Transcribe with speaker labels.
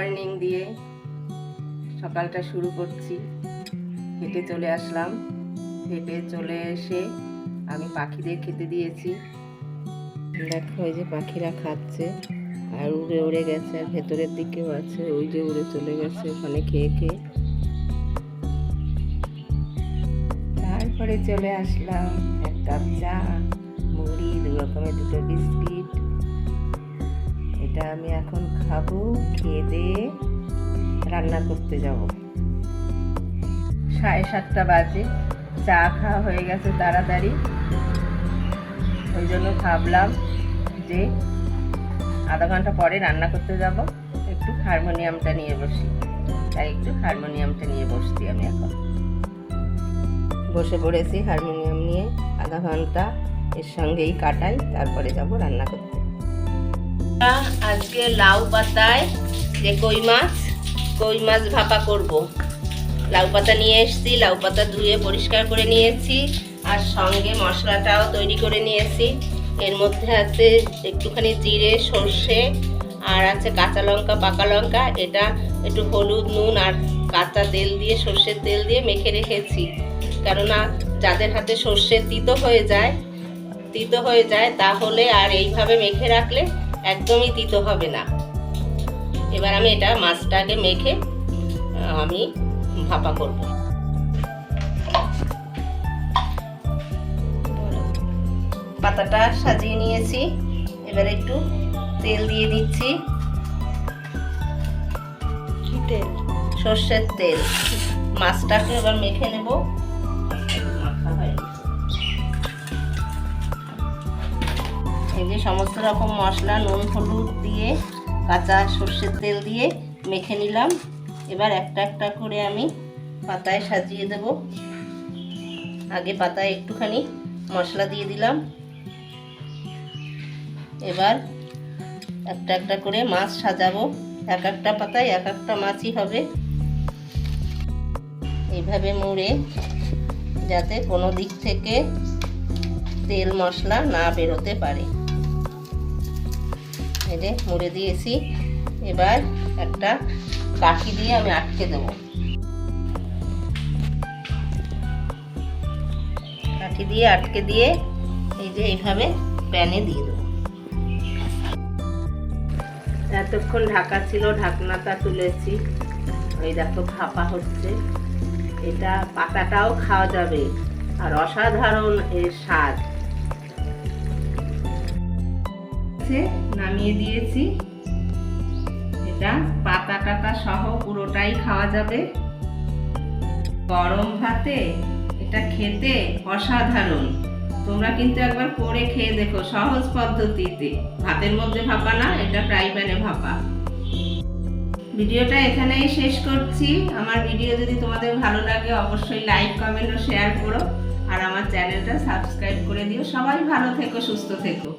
Speaker 1: Morning দিয়ে সকালটা শুরু করছি। হেঁটে চলে আসলাম। হেঁটে চলে এসে আমি পাখিদের খেতে দিয়েছি। দেখো ওই যে পাখিরা খাচ্ছে। আর উড়ে উড়ে গেছে, আর ভেতরের দিকেও আছে। ওই যে উড়ে চলে গেছে ওখানে খেয়ে খেয়ে। তারপরে চলে আসলাম এক কাপ চা, মুড়ি দু রকমের দুটো বিস্কিট। এটা আমি এখন খাব, খেয়ে দিয়ে রান্না করতে যাব। সাড়ে সাতটা বাজে, চা খাওয়া হয়ে গেছে তাড়াতাড়ি। ওই জন্য ভাবলাম যে আধা ঘণ্টা পরে রান্না করতে যাব। একটু হারমোনিয়ামটা নিয়ে বসি। তাই একটু হারমোনিয়ামটা নিয়ে বসছি আমি এখন। বসে পড়েছি হারমোনিয়াম নিয়ে আধা ঘণ্টা, এর সঙ্গেই কাটাই, তারপরে যাব রান্না করতে। আজকে লাউ পাতায় যে কই মাছ কই মাছ ভাপা করব। লাউ পাতা নিয়ে এসেছি, লাউ পাতা ধুয়ে পরিষ্কার করে নিয়েছি, আর সঙ্গে মশলাটাও তৈরি করে নিয়েছি। এর মধ্যে আছে একটুখানি জিরে, সর্ষে, আর আছে কাঁচা লঙ্কা, পাকা লঙ্কা। এটা একটু হলুদ, নুন আর কাঁচা তেল দিয়ে, সর্ষের তেল দিয়ে মেখে রেখেছি। কেননা যাদের হাতে সর্ষে তিতো হয়ে যায়, তিতো হয়ে যায়, তাহলে আর এইভাবে মেখে রাখলে একদমই তিতো হবে না। এবার আমি এটা মাছটাকে মেখে আমি ভাপা করব। পাতাটা সাজিয়ে নিয়েছি। এবার একটু তেল দিয়ে দিচ্ছি।
Speaker 2: তেল?
Speaker 1: সর্ষের তেল। মাছটাকে এবার মেখে নেব। এই যে সমস্ত রকম মশলা, নুন, হলুদ দিয়ে, কাঁচা সর্ষের তেল দিয়ে মেখে নিলাম। এবার একটা একটা করে আমি পাতায় সাজিয়ে দেব। আগে পাতায় একটুখানি মশলা দিয়ে দিলাম। এবার একটা একটা করে মাছ সাজাবো। এক একটা পাতায় এক একটা মাছই হবে। এইভাবে মুড়ে যাতে কোনো দিক থেকে তেল মশলা না বেরোতে পারে। এই যে মুড়ে দিয়েছি। এবার একটা কাঠি দিয়ে আমি আটকে দেব। কাঠি দিয়ে আটকে দিয়ে এই যে এইভাবে প্যানে দিয়ে দেবো। এতক্ষণ ঢাকা ছিল, ঢাকনাটা তুলেছি। ওই দেখো ভাপা হচ্ছে। এটা পাতাটাও খাওয়া যাবে। আর অসাধারণ এর স্বাদ। আছে, নামিয়ে দিয়েছি। এটা পাতা টাতা সহ পুরোটাই খাওয়া যাবে। গরম ভাতে এটা খেতে অসাধারণ। তোমরা কিন্তু একবার করে খেয়ে দেখো সহজ পদ্ধতিতে। ভাতের মধ্যে ভাপা না এটা ফ্রাই প্যানে ভাপা। ভিডিওটা এখানেই শেষ করছি। আমার ভিডিও যদি তোমাদের ভালো লাগে অবশ্যই লাইক কমেন্ট ও শেয়ার করো। আর আমার চ্যানেলটা সাবস্ক্রাইব করে দিও। সবাই ভালো থেকো সুস্থ থেকো।